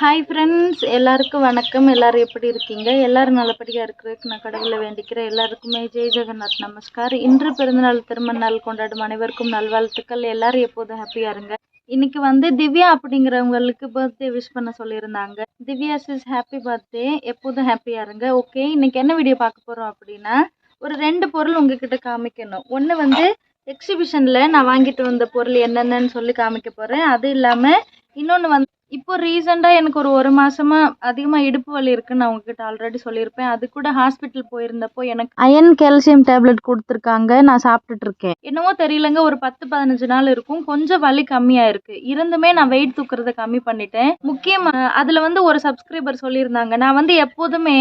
Hi friends எல்லாருக்கும் வணக்கம். எல்லாரும் எப்படி இருக்கீங்க? எல்லோரும் நல்லபடியாக இருக்கிறதுக்கு நான் கடவுளை வேண்டிக்கிறேன். எல்லாருக்குமே ஜெய் ஜெகநாத் நமஸ்கார் இன்று பிறந்தநாள் திருமண நாள் கொண்டாடும் அனைவருக்கும் நல்வாழ்த்துக்கள். எல்லாரும் எப்போதும் ஹாப்பியாக இருங்க. இன்னைக்கு வந்து திவ்யா அப்படிங்கிறவங்களுக்கு பர்த்டே விஷ் பண்ண சொல்லியிருந்தாங்க. திவ்யா சிஸ் ஹாப்பி பர்த்டே எப்போதும் ஹாப்பியாக இருங்க. ஓகே இன்னைக்கு என்ன வீடியோ பார்க்க போகிறோம் அப்படின்னா ஒரு ரெண்டு பொருள் உங்ககிட்ட காமிக்கணும். ஒன்று வந்து எக்ஸிபிஷனில் நான் வாங்கிட்டு வந்த பொருள் என்னென்னன்னு சொல்லி காமிக்க போகிறேன் அது இல்லாமல் இன்னொன்று வந்து இப்போ ரீசெண்டாக எனக்கு ஒரு ஒரு மாசமாக அதிகமாக இடுப்பு வலி இருக்குன்னு நான் உங்ககிட்ட ஆல்ரெடி சொல்லியிருப்பேன். அது கூட ஹாஸ்பிட்டல் போயிருந்தப்போ எனக்கு அயன் கால்சியம் டேப்லெட் கொடுத்துருக்காங்க. நான் சாப்பிட்டுட்டு இருக்கேன். என்னவோ தெரியலங்க. ஒரு பத்து பதினஞ்சு நாள் இருக்கும். கொஞ்சம் வலி கம்மியாக இருக்கு இருந்துமே நான் வெயிட் தூக்குறதை கம்மி பண்ணிட்டேன். முக்கியமாக அதில் வந்து ஒரு சப்ஸ்கிரைபர் சொல்லியிருந்தாங்க. நான் வந்து எப்போதுமே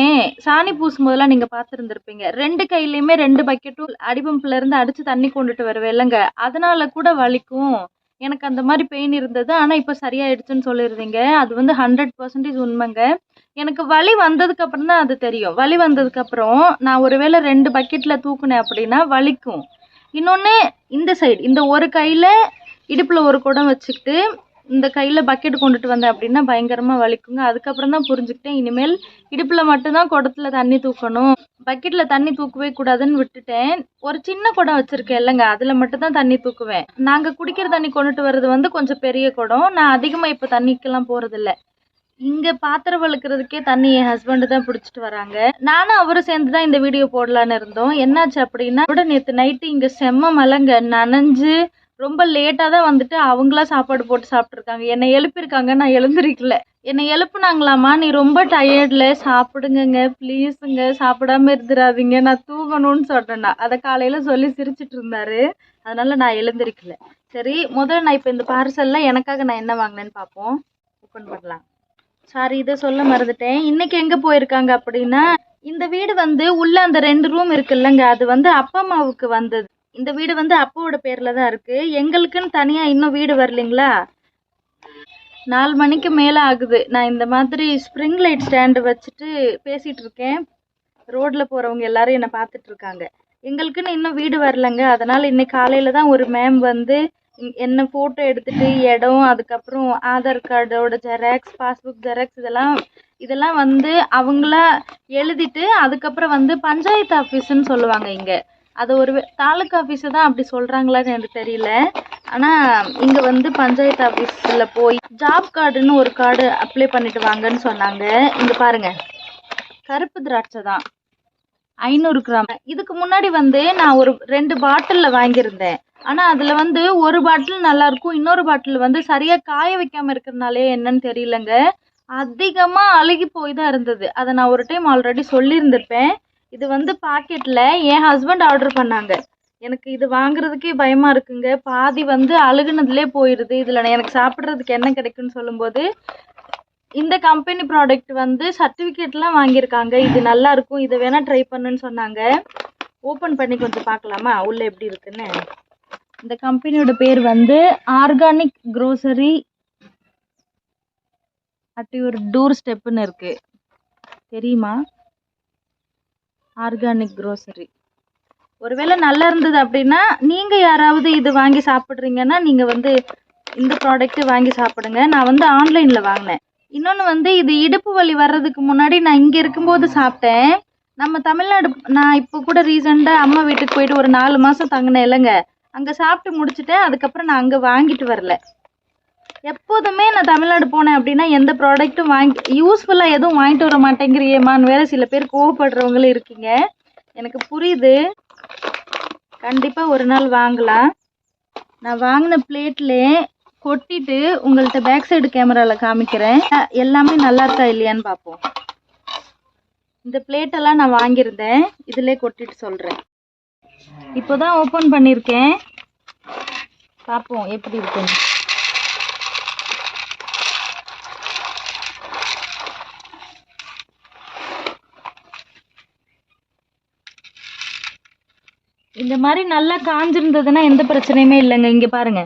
சாணி பூசும் போதெல்லாம் நீங்கள் பார்த்துருந்துருப்பீங்க. ரெண்டு கையிலையுமே ரெண்டு பக்கெட்டும் அடிபம்பில் இருந்து அடித்து தண்ணி கொண்டுட்டு வருவேன் இல்லைங்க. அதனால கூட வலிக்கும். எனக்கு அந்த மாதிரி பெயின் இருந்தது. ஆனால் இப்போ சரியாயிடுச்சுன்னு சொல்லியிருந்தீங்க அது வந்து ஹண்ட்ரட் பர்சன்டேஜ் உண்மைங்க. எனக்கு வலி வந்ததுக்கப்புறம் தான் அது தெரியும். வலி வந்ததுக்கப்புறம் நான் ஒருவேளை ரெண்டு பக்கெட்டில் தூக்குனேன் அப்படின்னா வலிக்கும். இன்னொன்று இந்த சைடு இந்த ஒரு கையில் இடுப்பில் ஒரு குடம் வச்சுக்கிட்டு இந்த கையில் பக்கெட் கொண்டுட்டு வந்தேன் அப்படின்னா பயங்கரமாக வலிக்குங்க. அதுக்கப்புறம் தான் புரிஞ்சுக்கிட்டேன் இனிமேல் இடுப்பில் மட்டும்தான் குடத்துல தண்ணி தூக்கணும். பக்கெட்டில் தண்ணி தூக்கவே கூடாதுன்னு விட்டுட்டேன். ஒரு சின்ன குடம் வச்சுருக்கேன் இல்லைங்க அதில் மட்டும்தான் தண்ணி தூக்குவேன். நாங்கள் குடிக்கிற தண்ணி கொண்டுட்டு வர்றது வந்து கொஞ்சம் பெரிய குடம். நான் அதிகமாக இப்போ தண்ணிக்கெல்லாம் போகிறதில்ல இங்கே பாத்திரம் வளர்க்குறதுக்கே தண்ணி என் ஹஸ்பண்டு தான் பிடிச்சிட்டு வராங்க. நானும் அவரும் சேர்ந்து தான் இந்த வீடியோ போடலான்னு இருந்தோம். என்னாச்சு அப்படின்னா கூட நேற்று நைட்டு இங்கே செம்ம மலைங்க நனைஞ்சு ரொம்ப லேட்டாக தான் வந்துட்டு அவங்களா சாப்பாடு போட்டு சாப்பிட்ருக்காங்க என்னை எழுப்பியிருக்காங்க நான் எழுந்திருக்கல. என்னை எழுப்புனாங்களாம்மா நீ ரொம்ப டயர்டில் சாப்பிடுங்கங்க ப்ளீஸுங்க சாப்பிடாம இருந்துடாதீங்க நான் தூங்கணும்னு சொன்னேன்னா அதை காலையில் சொல்லி சிரிச்சிட்டு இருந்தாரு. அதனால் நான் எழுந்திருக்கல. சரி முதல்ல நான் இப்போ இந்த பார்சலில் எனக்காக நான் என்ன வாங்கினேன்னு பார்ப்போம் ஓப்பன் பண்ணலாம். சாரி இதை சொல்ல மறந்துட்டேன். இன்னைக்கு எங்கே போயிருக்காங்க அப்படின்னா இந்த வீடு வந்து உள்ள அந்த ரெண்டு ரூம் இருக்குல்லங்க. அது வந்து அப்பா அம்மாவுக்கு வந்தது. இந்த வீடு வந்து அப்பாவோட பேர்ல தான் இருக்கு. எங்களுக்குன்னு தனியா இன்னும் வீடு வரலைங்களா? நாலு மணிக்கு மேலே ஆகுது. நான் இந்த மாதிரி ஸ்ப்ரிங் லைட் ஸ்டாண்டு வச்சுட்டு பேசிட்டு இருக்கேன். ரோட்டில் போகிறவங்க எல்லாரும் என்னை பார்த்துட்டு இருக்காங்க. எங்களுக்குன்னு இன்னும் வீடு வரலங்க. அதனால் இன்னைக்கு காலையில் தான் ஒரு மேம் வந்து என்ன ஃபோட்டோ எடுத்துட்டு இடம் அதுக்கப்புறம் ஆதார் கார்டோட ஜெராக்ஸ் பாஸ்புக் ஜெராக்ஸ் இதெல்லாம் இதெல்லாம் வந்து அவங்களா எழுதிட்டு அதுக்கப்புறம் வந்து பஞ்சாயத்து ஆஃபீஸ்ன்னு சொல்லுவாங்க இங்கே. அது ஒரு தாலுக்கா ஆஃபீஸை தான் அப்படி சொல்கிறாங்களான்னு எனக்கு தெரியல. ஆனால் இங்கே வந்து பஞ்சாயத்து ஆஃபீஸில் போய் ஜாப் கார்டுன்னு ஒரு கார்டு அப்ளை பண்ணிட்டு வாங்கன்னு சொன்னாங்க. இங்கே பாருங்கள் கருப்பு திராட்சை தான். ஐநூறு கிராம். இதுக்கு முன்னாடி வந்து நான் ஒரு ரெண்டு பாட்டிலில் வாங்கியிருந்தேன். ஆனால் அதில் வந்து ஒரு பாட்டில் நல்லாயிருக்கும். இன்னொரு பாட்டில் வந்து சரியாக காய வைக்காமல் இருக்கிறனாலே என்னன்னு தெரியலங்க. அதிகமாக அழுகி போய் தான் இருந்தது. அதை நான் ஒரு டைம் ஆல்ரெடி சொல்லியிருந்திருப்பேன். இது வந்து பாக்கெட்டில் என் ஹஸ்பண்ட் ஆர்டர் பண்ணாங்க. எனக்கு இது வாங்குறதுக்கே பயமாக இருக்குங்க. பாதி வந்து அழுகுனதுலேயே போயிடுது இதில் எனக்கு சாப்பிட்றதுக்கு என்ன கிடைக்குன்னு சொல்லும்போது இந்த கம்பெனி ப்ராடக்ட் வந்து சர்டிஃபிகேட்லாம் வாங்கியிருக்காங்க. இது நல்லா இருக்கும். இதை வேணால் ட்ரை பண்ணுன்னு சொன்னாங்க. ஓப்பன் பண்ணி கொஞ்சம் பார்க்கலாமா? உள்ளே எப்படி இருக்குன்னு. இந்த கம்பெனியோட பேர் வந்து ஆர்கானிக் க்ரோசரி அட்டி ஒரு டூர் ஸ்டெப்புன்னு இருக்குது தெரியுமா? ஆர்கானிக் க்ரோசரி ஒருவேளை நல்லா இருந்தது அப்படின்னா நீங்கள் யாராவது இது வாங்கி சாப்பிட்றீங்கன்னா நீங்கள் வந்து இந்த ப்ராடக்ட்டு வாங்கி சாப்பிடுங்க. நான் வந்து ஆன்லைனில் வாங்கினேன். இன்னொன்று வந்து இது இடுப்பு வலி வர்றதுக்கு முன்னாடி நான் இங்கே இருக்கும்போது சாப்பிட்டேன். நம்ம தமிழ்நாடு நான் இப்போ கூட ரீசெண்டாக அம்மா வீட்டுக்கு போயிட்டு ஒரு நாலு மாதம் தங்கினேன் இல்லைங்க. அங்கே சாப்பிட்டு முடிச்சுட்டேன். அதுக்கப்புறம் நான் அங்கே வாங்கிட்டு வரல. எப்போதுமே நான் தமிழ்நாடு போனேன் அப்படின்னா எந்த ப்ராடக்ட்டும் வாங்கி யூஸ்ஃபுல்லாக எதுவும் வாங்கிட்டு வர மாட்டேங்கிறியேமான்னு வேற சில பேர் கோவப்படுறவங்களும் இருக்கீங்க. எனக்கு புரியுது. கண்டிப்பாக ஒரு நாள் வாங்கலாம். நான் வாங்கின பிளேட்டில் கொட்டிட்டு உங்கள்கிட்ட பேக் சைடு கேமராவில் காமிக்கிறேன். எல்லாமே நல்லா இருக்கா இல்லையான்னு பார்ப்போம். இந்த பிளேட்டெல்லாம் நான் வாங்கியிருந்தேன். இதிலே கொட்டிட்டு சொல்கிறேன் இப்போ தான் ஓப்பன் பண்ணியிருக்கேன். பார்ப்போம் எப்படி இருக்குன்னு. இந்த மாதிரி நல்லா காஞ்சிருந்ததுன்னா எந்த பிரச்சனையுமே இல்லைங்க. இங்கே பாருங்க.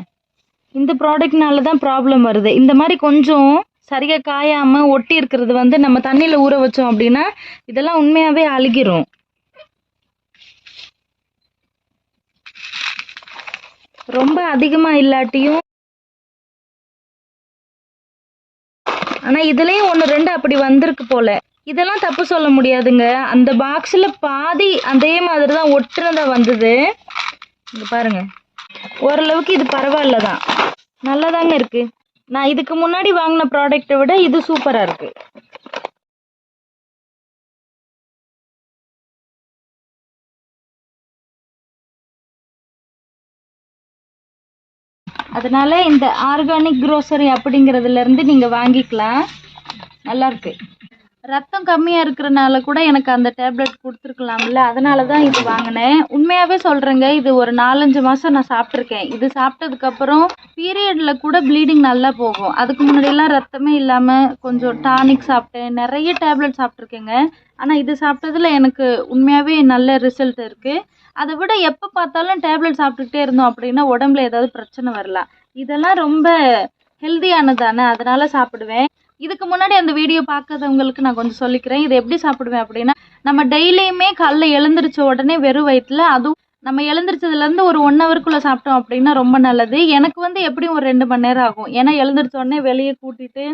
இந்த ப்ராடக்ட்னால தான் ப்ராப்ளம் வருது. இந்த மாதிரி கொஞ்சம் சரியாக காயாமல் ஒட்டி இருக்கிறது வந்து நம்ம தண்ணியில் ஊற வச்சோம் அப்படின்னா இதெல்லாம் உண்மையாகவே அழுகிரும். ரொம்ப அதிகமாக இல்லாட்டியும் ஆனால் இதுலேயும் ஒன்று ரெண்டு அப்படி வந்திருக்கு போல. இதெல்லாம் தப்பு சொல்ல முடியாதுங்க. அந்த பாக்ஸில் பாதி அதே மாதிரி தான் ஒட்டுனதாக வந்தது. இங்கே பாருங்க. ஓரளவுக்கு இது பரவாயில்ல தான் நல்லாதாங்க இருக்கு. நான் இதுக்கு முன்னாடி வாங்கின ப்ராடக்ட்டை விட இது சூப்பராக இருக்கு. அதனால இந்த ஆர்கானிக் க்ரோசரி அப்படிங்கிறதுலேருந்து இருந்து நீங்க வாங்கிக்கலாம். நல்லா இருக்கு. ரத்தம் கம்மியாக இருக்கிறனால கூட எனக்கு அந்த டேப்லெட் கொடுத்துருக்கலாம்ல அதனால தான் இது வாங்கினேன். உண்மையாகவே சொல்கிறேங்க இது ஒரு நாலஞ்சு மாதம் நான் சாப்பிட்ருக்கேன் இது சாப்பிட்டதுக்கப்புறம் பீரியடில் கூட ப்ளீடிங் நல்லா போகும். அதுக்கு முன்னாடியெல்லாம் ரத்தமே இல்லாமல் கொஞ்சம் டானிக் சாப்பிட்டேன். நிறைய டேப்லெட் சாப்பிட்ருக்கேங்க ஆனால் இது சாப்பிட்டதுல எனக்கு உண்மையாகவே நல்ல ரிசல்ட் இருக்குது அதை விட எப்போ பார்த்தாலும் டேப்லெட் சாப்பிட்டுக்கிட்டே இருந்தோம் அப்படின்னா உடம்புல ஏதாவது பிரச்சனை வரலாம். இதெல்லாம் ரொம்ப ஹெல்தியானதானே அதனால் சாப்பிடுவேன். இதுக்கு முன்னாடி அந்த வீடியோ பார்க்காதவங்களுக்கு நான் கொஞ்சம் சொல்லிக்கிறேன். இதை எப்படி சாப்பிடுவேன் அப்படின்னா நம்ம டெய்லியுமே காலைல எழுந்திரிச்ச உடனே வெறும் வயிற்றுல அதுவும் நம்ம எழுந்திரிச்சதுலேருந்து ஒரு ஒன் ஹவருக்குள்ளே சாப்பிட்டோம் அப்படின்னா ரொம்ப நல்லது. எனக்கு வந்து எப்படியும் ஒரு ரெண்டு மணி நேரம் ஆகும். ஏன்னா எழுந்திரிச்ச உடனே வெளியே கூட்டிகிட்டு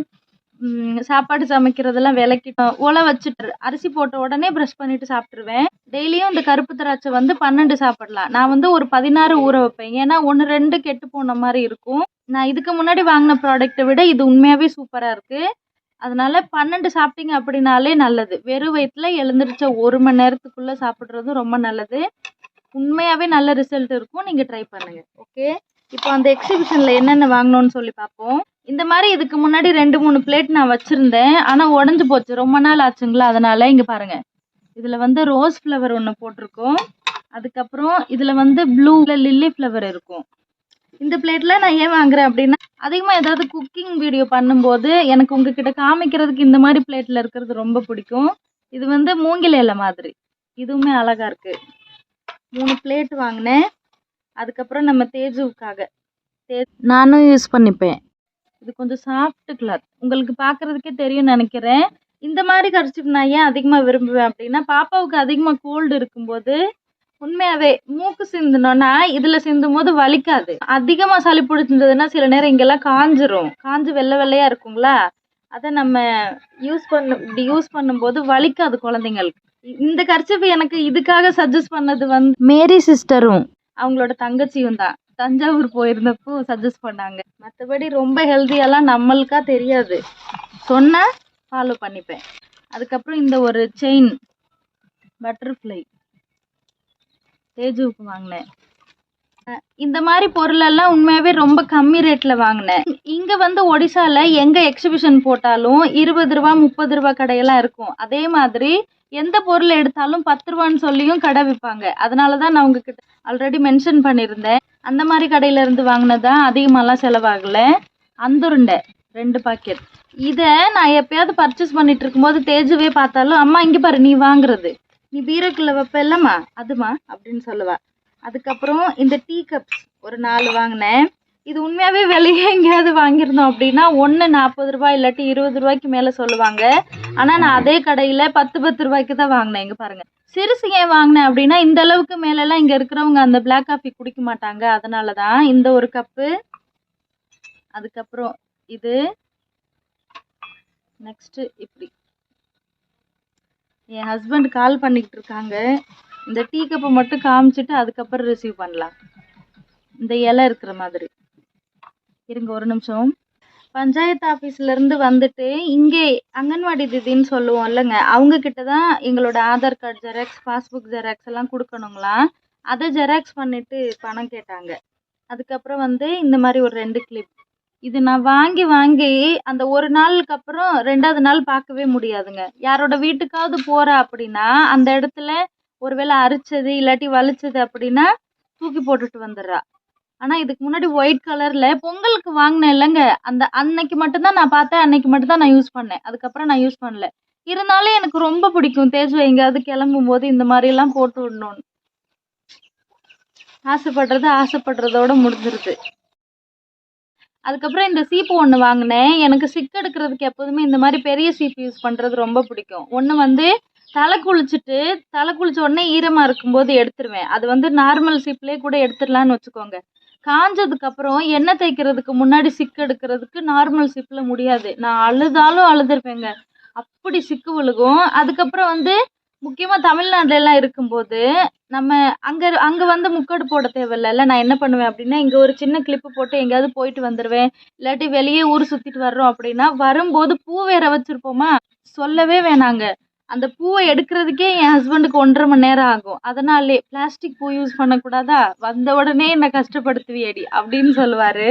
சாப்பாடு சமைக்கிறதெல்லாம் விளக்கிட்டோம் ஓலை வச்சுட்டு அரிசி போட்ட உடனே ப்ரஷ் பண்ணிட்டு சாப்பிட்ருவேன் டெய்லியும் இந்த கருப்பு திராட்சை வந்து பன்னெண்டு சாப்பிடலாம். நான் வந்து ஒரு பதினாறு ஊற வைப்பேன். ஏன்னா ஒன்று ரெண்டு கெட்டு போன மாதிரி இருக்கும். நான் இதுக்கு முன்னாடி வாங்கின ப்ராடக்ட்டை விட இது உண்மையாகவே சூப்பராக இருக்குது அதனால பன்னெண்டு சாப்பிட்டீங்க அப்படின்னாலே நல்லது. வெறும் வயிற்றுல எழுந்திரிச்ச ஒரு மணி நேரத்துக்குள்ளே சாப்பிட்றதும் ரொம்ப நல்லது. உண்மையாகவே நல்ல ரிசல்ட் இருக்கும். நீங்கள் ட்ரை பண்ணுங்கள் ஓகே இப்போ அந்த எக்ஸிபிஷனில் என்னென்ன வாங்கணும்னு சொல்லி பார்ப்போம். இந்த மாதிரி இதுக்கு முன்னாடி ரெண்டு மூணு பிளேட் நான் வச்சுருந்தேன். ஆனால் உடஞ்சி போச்சு. ரொம்ப நாள் ஆச்சுங்களா? அதனால இங்கே பாருங்க. இதில் வந்து ரோஸ் ஃப்ளவர் ஒன்று போட்டிருக்கோம். அதுக்கப்புறம் இதில் வந்து ப்ளூல லில்லி ஃப்ளவர் இருக்கும். இந்த பிளேட்டில் நான் ஏன் வாங்குறேன் அப்படின்னா அதிகமாக ஏதாவது குக்கிங் வீடியோ பண்ணும்போது எனக்கு உங்ககிட்ட காமிக்கிறதுக்கு இந்த மாதிரி பிளேட்டில் இருக்கிறது ரொம்ப பிடிக்கும். இது வந்து மூங்கில் இலை மாதிரி. இதுவுமே அழகா இருக்கு. மூணு பிளேட் வாங்கினேன். அதுக்கப்புறம் நம்ம தேஜுவுக்காக. தே நானும் யூஸ் பண்ணிப்பேன். இது கொஞ்சம் சாஃப்ட் கிளாத் உங்களுக்கு பார்க்குறதுக்கே தெரியும்னு நினைக்கிறேன். இந்த மாதிரி கர்ச்சிப் நான் ஏன் அதிகமாக விரும்புவேன் அப்படின்னா பாப்பாவுக்கு அதிகமாக கோல்டு இருக்கும்போது உண்மையாவே மூக்கு சிந்தணும்னா இதில் சிந்தும் போது வலிக்காது. அதிகமாக சளி பிடிச்சிருந்ததுன்னா சில நேரம் இங்கெல்லாம் காஞ்சிரும். காஞ்சு வெள்ளை வெள்ளையாக இருக்குங்களா அதை நம்ம யூஸ் பண்ண இப்படி யூஸ் பண்ணும்போது வலிக்காது குழந்தைங்களுக்கு. இந்த கர்ச்சிப்பு எனக்கு இதுக்காக சஜஸ்ட் பண்ணது வந்து மேரி சிஸ்டரும் அவங்களோட தங்கச்சியும் தான். தஞ்சாவூர் போயிருந்தப்போ சஜஸ்ட் பண்ணாங்க. மற்றபடி ரொம்ப ஹெல்த்தியெல்லாம் நம்மளுக்கா தெரியாது. சொன்னால் ஃபாலோ பண்ணிப்பேன். அதுக்கப்புறம் இந்த ஒரு செயின் பட்டர்ஃப்ளை தேஜுவுக்கு வாங்கினேன். இந்த மாதிரி பொருளெல்லாம் உண்மையாகவே ரொம்ப கம்மி ரேட்டில் வாங்கினேன். இங்கே வந்து ஒடிசாவில் எங்கே எக்ஸிபிஷன் போட்டாலும் இருபது ரூபா முப்பது ரூபா கடையெல்லாம் இருக்கும். அதே மாதிரி எந்த பொருள் எடுத்தாலும் பத்து ரூபான்னு சொல்லியும் கடை விற்பாங்க. அதனால தான் நான் உங்ககிட்ட ஆல்ரெடி மென்ஷன் பண்ணியிருந்தேன். அந்த மாதிரி கடையில இருந்து வாங்கினதான் அதிகமாகலாம் செலவாகலை. அந்துருண்டை ரெண்டு பாக்கெட் இதை நான் எப்பயாவது பர்ச்சேஸ் பண்ணிட்டு இருக்கும்போது தேஜுவே பார்த்தாலும் அம்மா இங்கே பாரு நீ வாங்குறது. நீ பீரோக்குள்ள வைப்ப இல்லம்மா அதுமா அப்படின்னு சொல்லுவா. அதுக்கப்புறம் இந்த டீ கப்ஸ் ஒரு நாலு வாங்கினேன். இது உண்மையாகவே வெளியே எங்கேயாவது வாங்கியிருந்தோம் அப்படின்னா ஒன்று நாற்பது ரூபாய் இல்லாட்டி இருபது ரூபாய்க்கு மேலே சொல்லுவாங்க. ஆனால் நான் அதே கடையில் பத்து பத்து ரூபாய்க்கு தான் வாங்கினேன். இங்கே பாருங்கள் சிறுசு ஏன் வாங்கினேன் அப்படின்னா இந்த அளவுக்கு மேலெல்லாம் இங்கே இருக்கிறவங்க அந்த பிளாக் காஃபி குடிக்க மாட்டாங்க. அதனால தான் இந்த ஒரு கப்பு அதுக்கப்புறம் இது நெக்ஸ்ட்டு இப்படி. என் ஹஸ்பண்ட் கால் பண்ணிக்கிட்டு இருக்காங்க. இந்த டீ கப்பை மட்டும் காமிச்சிட்டு அதுக்கப்புறம் ரிசீவ் பண்ணலாம். இந்த இலை இருக்கிற மாதிரி. இருங்க ஒரு நிமிஷம். பஞ்சாயத்து ஆஃபீஸ்ல இருந்து வந்துட்டு இங்கே அங்கன்வாடி தீதின்னு சொல்லுவோம் இல்லைங்க அவங்க கிட்ட தான் எங்களோட Aadhaar card xerox passbook xerox எல்லாம் கொடுக்கணுங்களா? அதை ஜெராக்ஸ் பண்ணிட்டு பணம் கேட்டாங்க. அதுக்கப்புறம் வந்து இந்த மாதிரி ஒரு ரெண்டு கிளிப் இது நான் வாங்கி வாங்கி அந்த ஒரு நாளுக்கு அப்புறம் ரெண்டாவது நாள் பார்க்கவே முடியாதுங்க. யாரோட வீட்டுக்காவது போற அப்படின்னா அந்த இடத்துல ஒருவேளை அரிச்சது இல்லாட்டி வலிச்சது அப்படின்னா தூக்கி போட்டுட்டு வந்துடுறா. ஆனா இதுக்கு முன்னாடி ஒயிட் கலர்ல பொங்கலுக்கு வாங்கினேன் இல்லைங்க. அந்த அன்னைக்கு மட்டும்தான் நான் பார்த்தேன். அன்னைக்கு மட்டும்தான் நான் யூஸ் பண்ணேன். அதுக்கப்புறம் நான் யூஸ் பண்ணல. இருந்தாலும் எனக்கு ரொம்ப பிடிக்கும். தேஜு எங்கேயாவது கிளம்பும் போது இந்த மாதிரி எல்லாம் போட்டு விடணும்னு. ஆசைப்படுறது ஆசைப்படுறதோட முடிஞ்சிருது. அதுக்கப்புறம் இந்த சீப்பு ஒன்று வாங்கினேன். எனக்கு சிக் எடுக்கிறதுக்கு எப்போதுமே இந்த மாதிரி பெரிய சீப்பு யூஸ் பண்ணுறது ரொம்ப பிடிக்கும். ஒன்று வந்து தலை குளிச்சுட்டு தலை குளிச்ச உடனே ஈரமாக இருக்கும்போது எடுத்துருவேன். அது வந்து நார்மல் சீப்லேயே கூட எடுத்துடலான்னு வச்சுக்கோங்க. காஞ்சதுக்கு அப்புறம் எண்ணெய் தேய்க்கிறதுக்கு முன்னாடி சிக்கு எடுக்கிறதுக்கு நார்மல் சிப்பில் முடியாது. நான் அழுதாலும் அழுதுருப்பேங்க. அப்படி சிக்கு விழுகும். அதுக்கப்புறம் வந்து முக்கியமாக தமிழ்நாட்டுல இருக்கும்போது நம்ம அங்கே அங்கே வந்து முக்கடு போட தேவையில்ல. நான் என்ன பண்ணுவேன் அப்படின்னா இங்கே ஒரு சின்ன கிளிப்பு போட்டு எங்கேயாவது போயிட்டு வந்துடுவேன் இல்லாட்டி வெளியே ஊர் சுற்றிட்டு வர்றோம் அப்படின்னா வரும்போது பூ வேற வச்சுருப்போமா? சொல்லவே வேணாங்க. அந்த பூவை எடுக்கிறதுக்கே என் ஹஸ்பண்டுக்கு ஒன்றரை மணி நேரம் ஆகும். அதனாலே பிளாஸ்டிக் பூ யூஸ் பண்ணக்கூடாதா? வந்த உடனே என்னை கஷ்டப்படுத்துவியடி அப்படின்னு சொல்லுவார்.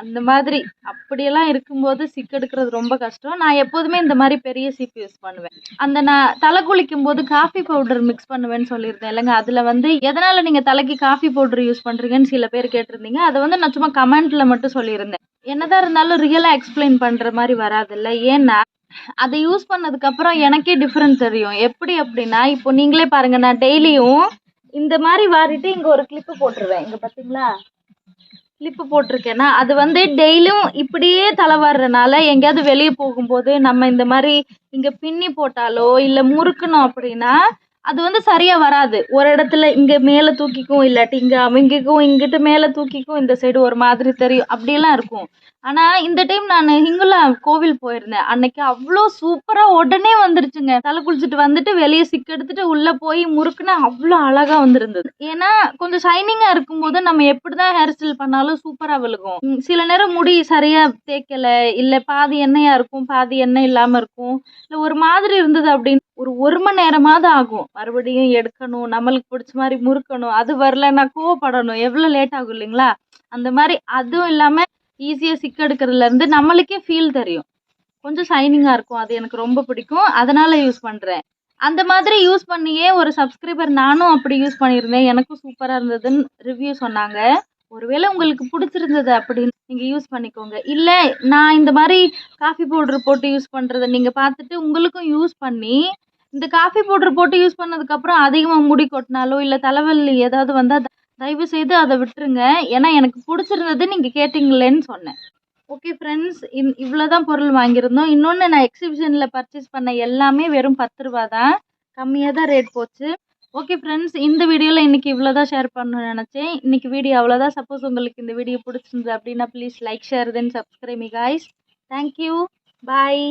அந்த மாதிரி அப்படியெல்லாம் இருக்கும்போது சிக்கு எடுக்கிறது ரொம்ப கஷ்டம். நான் எப்போதுமே இந்த மாதிரி பெரிய சிப்பு யூஸ் பண்ணுவேன். அந்த நான் தலை குளிக்கும் போது காஃபி பவுடர் மிக்ஸ் பண்ணுவேன்னு சொல்லியிருந்தேன் இல்லைங்க. அதில் வந்து எதனால் நீங்கள் தலைக்கு காஃபி பவுடர் யூஸ் பண்ணுறீங்கன்னு சில பேர் கேட்டிருந்தீங்க. அதை வந்து நான் சும்மா கமெண்ட்டில் மட்டும் சொல்லியிருந்தேன். என்னதான் இருந்தாலும் ரியலாக எக்ஸ்பிளைன் பண்ணுற மாதிரி வராதுல்ல. ஏன்னா அதை யூஸ் பண்ணதுக்கப்புறம் எனக்கே டிஃப்ரெண்ட் தெரியும். எப்படி அப்படின்னா இப்போ நீங்களே பாருங்க நான் டெய்லியும் இந்த மாதிரி வாரிட்டு இங்கே ஒரு கிளிப்பு போட்டுருவேன். இங்கே பார்த்தீங்களா கிளிப்பு போட்டிருக்கேன்னா அது வந்து டெய்லியும் இப்படியே தலை வர்றனால எங்கேயாவது வெளியே போகும்போது நம்ம இந்த மாதிரி இங்கே பின்னி போட்டாலோ இல்லை முறுக்கணும் அப்படின்னா அது வந்து சரியாக வராது. ஒரு இடத்துல இங்கே மேலே தூக்கிக்கும் இல்லாட்டி இங்கே அமுங்கிக்கும் இங்கிட்டு மேலே தூக்கிக்கும் இந்த சைடு ஒரு மாதிரி தெரியும். அப்படியெல்லாம் இருக்கும். ஆனால் இந்த டைம் நான் ஹிங்குலா கோவில் போயிருந்தேன். அன்னைக்கு அவ்வளோ சூப்பராக உடனே வந்துருச்சுங்க. தலை குளிச்சுட்டு வந்துட்டு வெளியே சிக்கெடுத்துட்டு உள்ளே போய் முறுக்குன்னு அவ்வளோ அழகாக வந்திருந்தது. ஏன்னா கொஞ்சம் ஷைனிங்காக இருக்கும்போது நம்ம எப்படி தான் ஹேர் ஸ்டைல் பண்ணாலும் சூப்பராக விழுகும். சில நேரம் முடி சரியாக தேய்க்கலை இல்லை பாதி எண்ணெயாக இருக்கும் பாதி எண்ணெய் இல்லாமல் இருக்கும். இல்லை ஒரு மாதிரி இருந்தது அப்படின்னு ஒரு ஒரு மணி நேரமாவது ஆகும். மறுபடியும் எடுக்கணும் நம்மளுக்கு பிடிச்ச மாதிரி முறுக்கணும். அது வரலன்னா கோவப்படணும். எவ்வளோ லேட் ஆகும் இல்லைங்களா? அந்த மாதிரி அதுவும் இல்லாமல் ஈஸியாக சிக் எடுக்கிறதுலேருந்து நம்மளுக்கே ஃபீல் தெரியும். கொஞ்சம் ஷைனிங்காக இருக்கும். அது எனக்கு ரொம்ப பிடிக்கும். அதனால் யூஸ் பண்ணுறேன் அந்த மாதிரி யூஸ் பண்ணியே ஒரு சப்ஸ்கிரைபர் நானும் அப்படி யூஸ் பண்ணியிருந்தேன். எனக்கும் சூப்பராக இருந்ததுன்னு ரிவ்யூ சொன்னாங்க. ஒருவேளை உங்களுக்கு பிடிச்சிருந்தது அப்படின்னு நீங்கள் யூஸ் பண்ணிக்கோங்க. இல்லை நான் இந்த மாதிரி காஃபி பவுடர் போட்டு யூஸ் பண்ணுறத நீங்கள் பார்த்துட்டு உங்களுக்கும் யூஸ் பண்ணி இந்த காஃபி பவுடர் போட்டு யூஸ் பண்ணதுக்கப்புறம் அதிகமாக முடி கொட்டினாலோ இல்லை தலைவலி ஏதாவது வந்தால் தயவு செய்து அதை விட்டுருங்க. ஏன்னா எனக்கு பிடிச்சிருந்தது நீங்கள் கேட்டிங்களேன்னு சொன்னேன். ஓகே ஃப்ரெண்ட்ஸ் இன் இவ்வளோ தான் பொருள் வாங்கியிருந்தோம். இன்னொன்று நான் எக்ஸிபிஷனில் பர்ச்சேஸ் பண்ண எல்லாமே வெறும் பத்து ரூபா தான். கம்மியாக தான் ரேட் போச்சு. ஓகே ஃப்ரெண்ட்ஸ் இந்த வீடியோவில் இன்றைக்கி இவ்வளோ தான் ஷேர் பண்ணணும்னு நினச்சேன். இன்றைக்கி வீடியோ அவ்வளோதான் சப்போஸ் உங்களுக்கு இந்த வீடியோ பிடிச்சிருந்தது அப்படின்னா please like share then subscribe guys thank you bye